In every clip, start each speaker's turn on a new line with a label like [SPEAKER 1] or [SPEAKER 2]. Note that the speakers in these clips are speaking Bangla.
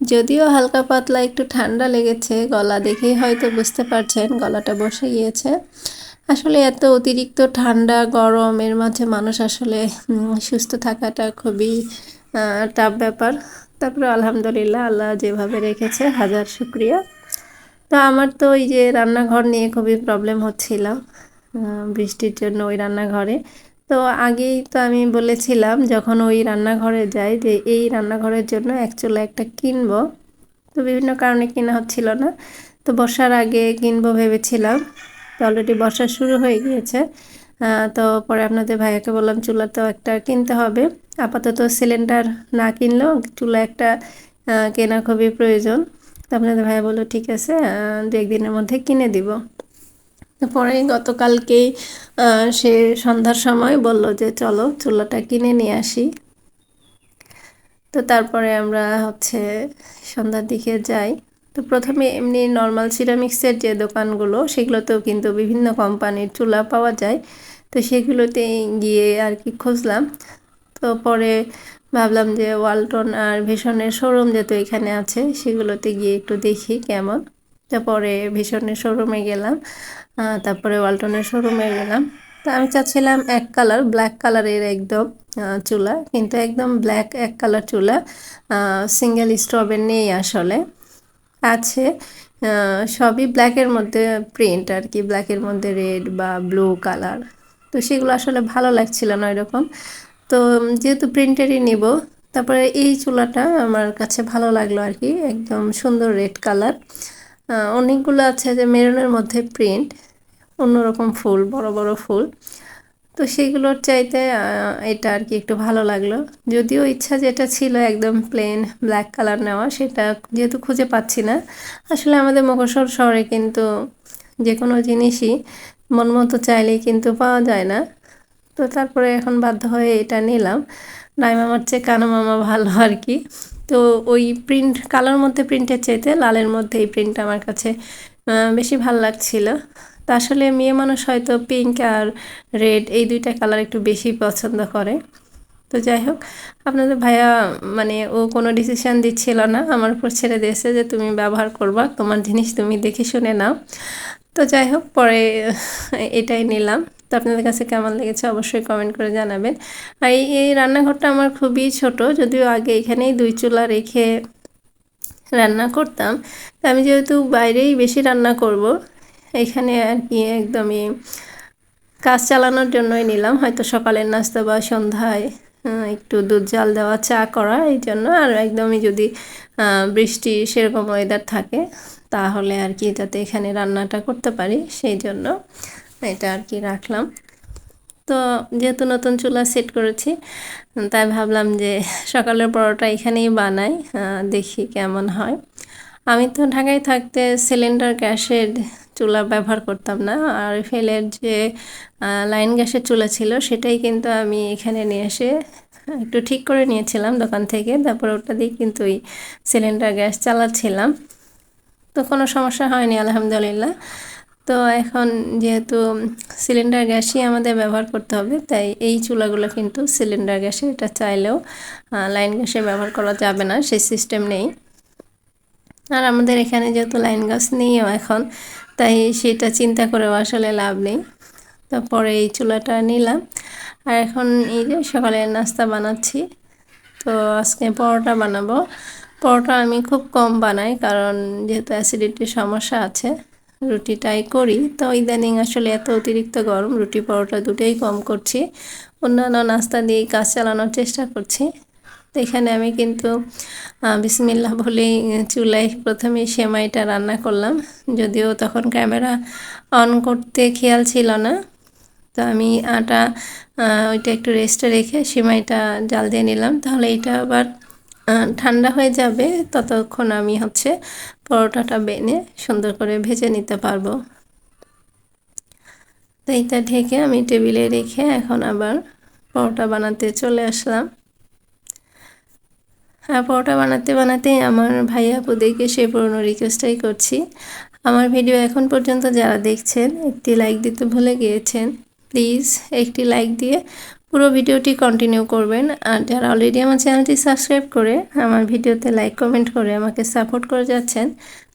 [SPEAKER 1] যদিও হালকা পাতলা, একটু ঠান্ডা লেগেছে গলা দেখেই হয়তো বুঝতে পারছেন গলাটা বসে গিয়েছে। আসলে এত অতিরিক্ত ঠান্ডা, গরম, এর মাঝে মানুষ আসলে সুস্থ থাকাটা খুবই টাফ ব্যাপার। তারপরে আলহামদুলিল্লাহ আল্লাহ যেভাবে রেখেছে, হাজার শুক্রিয়া। তো আমার তো ওই যে রান্নাঘর নিয়ে খুবই প্রবলেম হচ্ছিল বৃষ্টির জন্য ওই রান্নাঘরে। তো আগেই তো আমি বলেছিলাম, যখন ওই রান্নাঘরে যাই যে এই রান্নাঘরের জন্য অ্যাকচুয়ালি একটা কিনবো। তো বিভিন্ন কারণে কেনা হচ্ছিল না। তো বর্ষার আগে কিনবো ভেবেছিলাম। তো অলরেডি বর্ষা শুরু হয়ে গিয়েছে। তো পরে আপনাদের ভাইয়াকে বললাম, চুলা তো একটা কিনতে হবে। আপাতত সিলিন্ডার না কিনলেও চুলা একটা কেনা খুবই প্রয়োজন। তো আপনাদের ভাইয়া বলল, ঠিক আছে দু একদিনের মধ্যে কিনে দিব। পরে গতকালকেই সে সন্ধ্যার সময় বলল যে, চলো চুলাটা কিনে নিয়ে আসি। তো তারপরে আমরা হচ্ছে সন্ধ্যার দিকে যাই। তো প্রথমে এমনি নর্মাল সিরামিক্সের যে দোকানগুলো, সেগুলোতেও কিন্তু বিভিন্ন কোম্পানির চুলা পাওয়া যায়। তো সেগুলোতে গিয়ে আর কি খুঁজলাম। তো পরে ভাবলাম যে ওয়ালটন আর ভীষণের শোরুম যেহেতু এখানে আছে, সেগুলোতে গিয়ে একটু দেখি কেমন। তারপরে ভীষণের শোরুমে গেলাম তারপরে ওয়ালটনের শোরুমে গেলাম। তো আমি চাচ্ছিলাম এক কালার ব্ল্যাক কালারের একদম চুলা, কিন্তু একদম ব্ল্যাক এক কালার চুলা সিঙ্গেল স্টোভের নেই আসলে। আছে সবই ব্ল্যাকের মধ্যে প্রিন্ট আর কি ব্ল্যাকের মধ্যে রেড বা ব্লু কালার তো সেগুলো আসলে ভালো লাগছিল না এরকম তো যেহেতু প্রিন্টেরই নিব, তারপরে এই চুলাটা আমার কাছে ভালো লাগল আর কি, একদম সুন্দর রেড কালার অনেকগুলো আছে যে মেরুনের মধ্যে প্রিন্ট অন্যরকম ফুল, বড় বড় ফুল। তো সেইগুলোর চাইতে এটা আর কি একটু ভালো লাগল। যদিও ইচ্ছা যেটা ছিল একদম প্লেন ব্ল্যাক কালার নেওয়া, সেটা যেহেতু খুঁজে পাচ্ছি না। আসলে আমাদের মকসর শহরে কিন্তু যে কোনো জিনিসই মন মতো চাইলেই কিন্তু পাওয়া যায় না। তো তারপরে এখন বাধ্য হয়ে এটা নিলাম। নাই মামার চেয়ে কানো মামা ভালো আর কি। তো ওই প্রিন্ট কালার মধ্যে প্রিন্টের চাইতে লালের মধ্যে এই প্রিন্ট আমার কাছে বেশি ভালো লাগছিল। তা আসলে মেয়ে মানুষ হয়তো পিঙ্ক আর রেড এই দুইটা কালার একটু বেশি পছন্দ করে। তো যাই হোক, আপনাদের ভাইয়া মানে ও কোনো ডিসিশান দিচ্ছিল না, আমার উপর ছেড়ে দিয়েছে যে তুমি ব্যবহার করবা, তোমার জিনিস তুমি দেখে শুনে নাও। তো যাই হোক, পরে এটাই নিলাম। তো আপনাদের কাছে কেমন লেগেছে অবশ্যই কমেন্ট করে জানাবেন। আর এই রান্নাঘরটা আমার খুবই ছোট, যদিও আগে এখানেই দুই চুলা রেখে রান্না করতাম। তা আমি যেহেতু বাইরেই বেশি রান্না করব, এখানে আর কি একদমই কাজ চালানোর জন্যই নিলাম। হয়তো সকালের নাস্তা বা সন্ধ্যায় একটু দুধ জাল দেওয়া, চা করা, এই জন্য। আর একদমই যদি বৃষ্টি সেরকম ওয়েদার থাকে, তাহলে আর কি যাতে এখানে রান্নাটা করতে পারি, সেই জন্য। এটা আর কি রাখলাম। তো যেহেতু নতুন চুলা সেট করেছি, তাই ভাবলাম যে সকালের পরোটা এখানেই বানাই দেখি কেমন হয়। আমি তো ঢাকায় থাকতে সিলিন্ডার গ্যাসের চুলা ব্যবহার করতাম না, আর ফেলের যে লাইন গ্যাসের চুলা ছিল সেটাই কিন্তু আমি এখানে নিয়ে এসে, একটু ঠিক করে নিয়েছিলাম দোকান থেকে, তারপর ওটা দিয়ে কিন্তু ওই সিলিন্ডার গ্যাস চালাচ্ছিলাম। তো কোনো সমস্যা হয়নি, আলহামদুলিল্লাহ। তো এখন যেহেতু সিলিন্ডার গ্যাসই আমাদের ব্যবহার করতে হবে, তাই এই চুলাগুলো কিন্তু সিলিন্ডার গ্যাসে এটা চাইলেও লাইন গ্যাসে ব্যবহার করা যাবে না, সেই সিস্টেম নেই। আর আমাদের এখানে যেহেতু লাইন গ্যাস নেইও এখন, তাই সেটা চিন্তা করেও আসলে লাভ নেই। তারপরে এই চুলাটা নিলাম। আর এখন এই যে সকালে নাস্তা বানাচ্ছি, তো আজকে পরোটা বানাবো। পরোটা আমি খুব কম বানাই, কারণ যেহেতু অ্যাসিডিটির সমস্যা আছে। রুটিটাই করি। তো ইদানিং আসলে এত অতিরিক্ত গরম, রুটি পরোটা দুটোই কম করছি। অন্যান্য নাস্তা দিয়েই কাজ চালানোর চেষ্টা করছি। তো এখানে আমি কিন্তু বিসমিল্লা বলেই চুলায় প্রথমে সেমাইটা রান্না করলাম। যদিও তখন ক্যামেরা অন করতে খেয়াল ছিল না। তো আমি আটা ওইটা একটু রেস্টে রেখে সেমাইটা জাল দিয়ে নিলাম। তাহলে এটা আবার ঠান্ডা হয়ে যাবে, ততক্ষণ আমি হচ্ছে পরোটাটা বেনে সুন্দর করে ভেজে নিতে পারব। তো এইটা ঢেকে আমি টেবিলে রেখে এখন আবার পরোটা বানাতে চলে আসলাম। আর পরোটা বানাতে বানাতেই আমার ভাই আপুদেরকে সে পুরনো রিকোয়েস্টটাই করছি। আমার ভিডিও এখন পর্যন্ত যারা দেখছেন, একটি লাইক দিতে ভুলে গিয়েছেন প্লিজ একটি লাইক দিয়ে পুরো ভিডিওটি কন্টিনিউ করবেন। আর যারা অলরেডি আমার চ্যানেলটি সাবস্ক্রাইব করে, আমার ভিডিওতে লাইক কমেন্ট করে আমাকে সাপোর্ট করে যাচ্ছেন,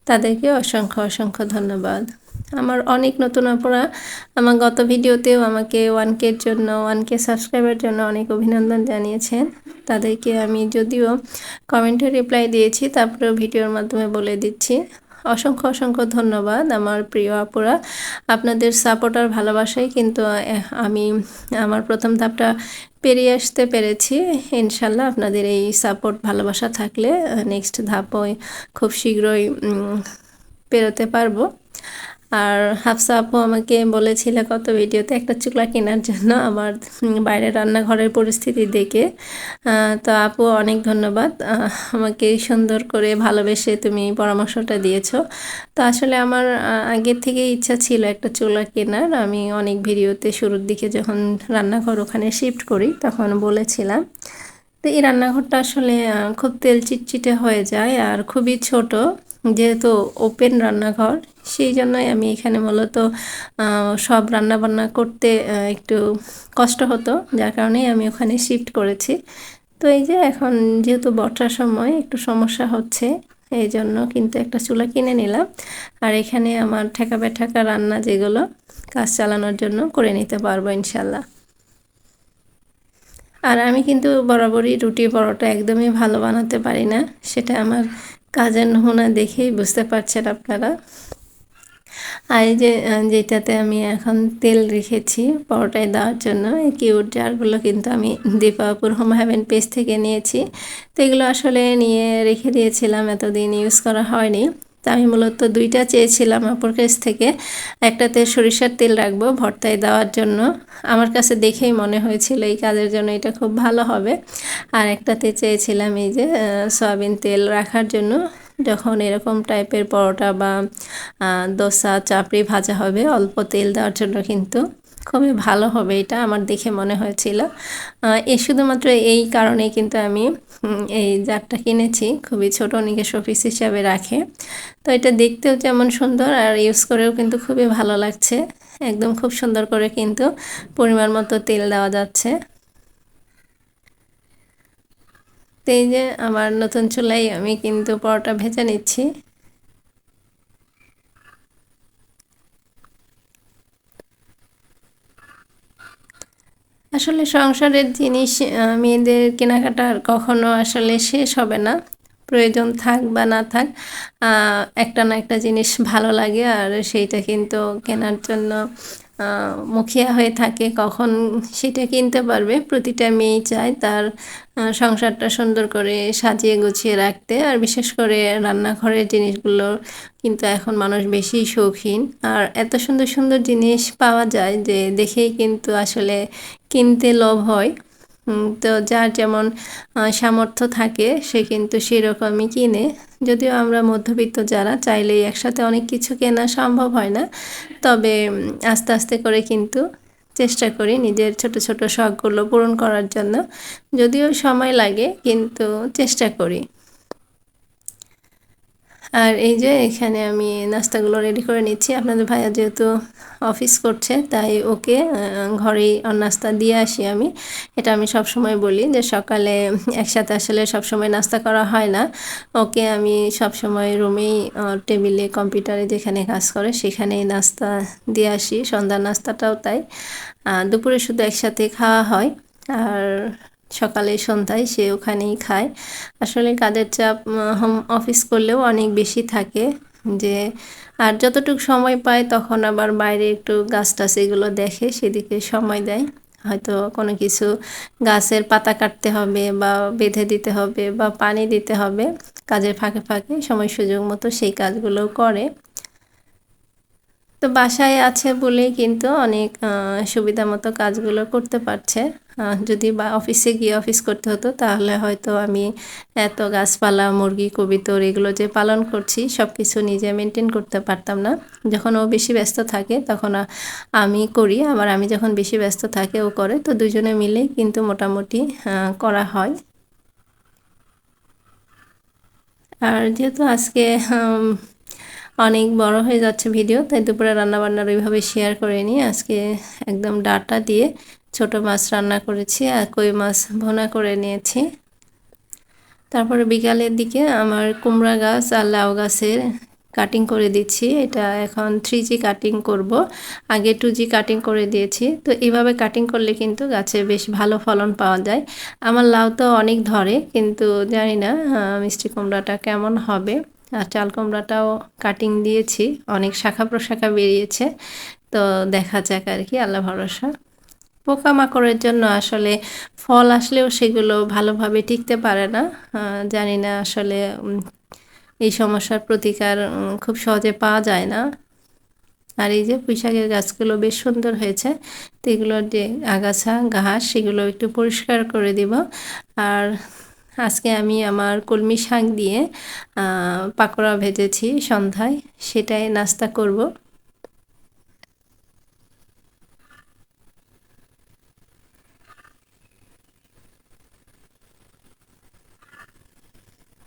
[SPEAKER 1] তাদেরকে অসংখ্য অসংখ্য ধন্যবাদ। আমার অনেক নতুন অপরা আমার গত ভিডিওতেও আমাকে ওয়ান কের জন্য ওয়ান কে সাবস্ক্রাইবের জন্য অনেক অভিনন্দন জানিয়েছেন। তাদেরকে আমি যদিও কমেন্টে রিপ্লাই দিয়েছি, তারপরেও ভিডিওর মাধ্যমে বলে দিচ্ছি। অসংখ্য অসংখ্য ধন্যবাদ আমার প্রিয় আপুরা। আপনাদের সাপোর্ট আর ভালোবাসাই কিন্তু আমি আমার প্রথম ধাপটা পেরিয়ে আসতে পেরেছি। ইনশাল্লাহ আপনাদের এই সাপোর্ট ভালোবাসা থাকলে নেক্সট ধাপও খুব শীঘ্রই পেরোতে পারব। আর হাফসা আপু আমাকে বলেছিল কত ভিডিওতে একটা চুলা কেনার জন্য আমার বাইরে রান্নাঘরের পরিস্থিতি দেখে। তো আপু অনেক ধন্যবাদ। আমাকে সুন্দর করে ভালোবেসে তুমি পরামর্শটা দিয়েছ। তো আসলে আমার আগের থেকে ইচ্ছা ছিল একটা চুলা কেনার। আমি অনেক ভিডিওতে শুরুর দিকে যখন রান্নাঘর ওখানে শিফট করি তখন বলেছিলাম। তো এই রান্নাঘরটা আসলে খুব তেল চিটচিটে হয়ে যায় আর খুবই ছোট। যেহেতু ওপেন রান্নাঘর, সেই জন্যই আমি এখানে মূলত সব রান্না বান্না করতে একটু কষ্ট হতো, যার কারণেই আমি ওখানে শিফট করেছি। তো এই যে এখন যেহেতু বর্ষার সময় একটু সমস্যা হচ্ছে, এই জন্য কিন্তু একটা চুলা কিনে নিলাম। আর এখানে আমার ঠেকা বেঠাকা রান্না যেগুলো, কাজ চালানোর জন্য করে নিতে পারব ইনশাল্লাহ। আর আমি কিন্তু বরাবরই রুটি পরোটা একদমই ভালো বানাতে পারি না, সেটা আমার কাজের নমুনা দেখেই বুঝতে পারছেন আপনারা। আর যে যেটাতে আমি এখন তেল রেখেছি পরোটায় দেওয়ার জন্য, এই কিউট জারগুলো কিন্তু আমি দীপাপুর হোম হ্যাভেন পেজ থেকে নিয়েছি। তো এগুলো আসলে নিয়ে রেখে দিয়েছিলাম, এতদিন ইউজ করা হয়নি। তা আমি মূলত দুইটা চেয়েছিলাম আপুর কাছ থেকে। একটাতে সরিষার তেল রাখব ভর্তায় দেওয়ার জন্য। আমার কাছে দেখেই মনে হয়েছিল এই কাজের জন্য এটা খুব ভালো হবে। আর একটাতে চেয়েছিলাম এই যে সয়াবিন তেল রাখার জন্য। যখন এরকম টাইপের পরোটা বা দোসা, চাপড়ি ভাজা হবে, অল্প তেল দেওয়ার জন্য কিন্তু খুবই ভালো হবে এটা আমার দেখে মনে হয়েছিল। এ শুধুমাত্র এই কারণে কিন্তু আমি এই জারটা কিনেছি। খুবই ছোট নিকে শোপিস হিসাবে রাখে। তো এটা দেখতেও যেমন সুন্দর আর ইউজ করেও কিন্তু খুবই ভালো লাগছে। একদম খুব সুন্দর করে কিন্তু পরিমাণ মতো তেল দেওয়া যাচ্ছে। তো এই যে আমার নতুন চুলাই আমি কিন্তু পরোটা ভেজে নিচ্ছি। আসলে সংসারের জিনিস মেয়েদের কেনাকাটার কখনো আসলে শেষ হবে না। প্রয়োজন থাক বা না থাক একটা না একটা জিনিস ভালো লাগে আর সেইটা কিন্তু কেনার জন্য মুখিয়া হয়ে থাকে, কখন সেটা কিনতে পারবে, প্রতিটা মেয়েই চায় তার সংসারটা সুন্দর করে সাজিয়ে গুছিয়ে রাখতে। আর বিশেষ করে রান্নাঘরের জিনিসগুলো কিন্তু এখন মানুষ বেশি শৌখিন। আর এত সুন্দর সুন্দর জিনিস পাওয়া যায় যে দেখেই কিন্তু আসলে কিনতে লোভ হয়। তো যার যেমন সামর্থ্য থাকে, সে কিন্তু সেরকমই কিনে। যদিও আমরা মধ্যবিত্ত যারা, চাইলেই একসাথে অনেক কিছু কেনা সম্ভব হয় না। তবে আস্তে আস্তে করে কিন্তু চেষ্টা করি নিজের ছোট ছোট শখগুলো পূরণ করার জন্য। যদিও সময় লাগে, কিন্তু চেষ্টা করি। আর এই যে এখানে আমি নাস্তাগুলো রেডি করে নিচ্ছি। আপনাদের ভাইয়া যেহেতু অফিস করছে, তাই ওকে ঘরেই নাস্তা দিয়ে আসি আমি। এটা আমি সব সময় বলি যে সকালে একসাথে আসলে সব সময় নাস্তা করা হয় না। ওকে আমি সব সময় রুমেই টেবিলে, কম্পিউটারে যেখানে কাজ করে সেখানেই নাস্তা দিয়ে আসি। সন্ধ্যার নাস্তাটাও তাই। দুপুরে শুধু একসাথে খাওয়া হয়। আর সকালে সন্ধ্যায় সে ওখানেই খায়। আসলে কাজের চাপ হোম অফিস করলেও অনেক বেশি থাকে যে, আর যতটুকু সময় পায় তখন আবার বাইরে একটু গাছ টাছ এগুলো দেখে সেদিকে সময় দেয়। হয়তো কোনো কিছু গাছের পাতা কাটতে হবে বা বেঁধে দিতে হবে বা পানি দিতে হবে। কাজের ফাঁকে ফাঁকে সময় সুযোগ মতো সেই কাজগুলো করে। তো বাসায় আছে বলেই কিন্তু অনেক সুবিধা মতো কাজগুলো করতে পারছে। যদি বা অফিসে গিয়ে অফিস করতে হতো, তাহলে হয়তো আমি এত গাছপালা, মুরগি, কবিতর এগুলো যে পালন করছি সব কিছু নিজে মেনটেন করতে পারতাম না। যখন ও বেশি ব্যস্ত থাকে, তখন আমি করি। আবার আমি যখন বেশি ব্যস্ত থাকে, ও করে। তো দুজনে মিলেই কিন্তু মোটামুটি করা হয়। আর যেহেতু আজকে অনেক বড় হয়ে যাচ্ছে ভিডিও তাই দুপুরে রান্নাবান্নার ওইভাবে শেয়ার করে নিই। আজকে একদম ডাটা দিয়ে ছোট মাছ রান্না করেছি আর কই মাছ ভোনা করে নিয়েছি। তারপরে বিকালের দিকে আমার কুমড়া গাছ আর লাউ গাছের কাটিং করে দিচ্ছি। এটা এখন থ্রি জি কাটিং করব। আগে টু জি কাটিং করে দিয়েছি। তো এইভাবে কাটিং করলে কিন্তু গাছে বেশ ভালো ফলন পাওয়া যায়। আমার লাউ তো অনেক ধরে, কিন্তু জানি না মিষ্টি কুমড়াটা কেমন হবে। আর চাল কুমড়াটাও কাটিং দিয়েছি। অনেক শাখা প্রশাখা বেরিয়েছে। তো দেখা যাক আর কি, আল্লাহ ভরসা। পোকামাকড়ের জন্য আসলে ফল আসলেও সেগুলো ভালোভাবে টিকতে পারে না। জানি না আসলে এই সমস্যার প্রতিকার খুব সহজে পাওয়া যায় না। আর এই যে পুঁইশাকের গাছগুলো বেশ সুন্দর হয়েছে, তো এগুলোর যে আগাছা, ঘাস, সেগুলো একটু পরিষ্কার করে দিব। আর আজকে আমি আমার কলমি শাক দিয়ে পাকোড়া ভেজেছি সন্ধ্যায়, সেটাই নাস্তা করব।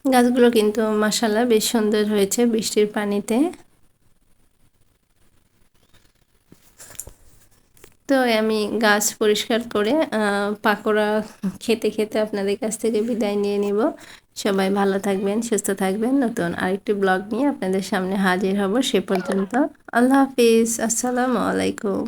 [SPEAKER 1] গাছগুলো কিন্তু মাসাল্লাহ বেশ সুন্দর হয়েছে বৃষ্টির পানিতে। তো আমি গাছ পরিষ্কার করে পাকোড়া খেতে খেতে আপনাদের কাছ থেকে বিদায় নিয়ে নিব। সবাই ভালো থাকবেন, সুস্থ থাকবেন। নতুন আরেকটি ব্লগ নিয়ে আপনাদের সামনে হাজির হব সে পর্যন্ত। আল্লাহ হাফিজ। আসসালামু আলাইকুম।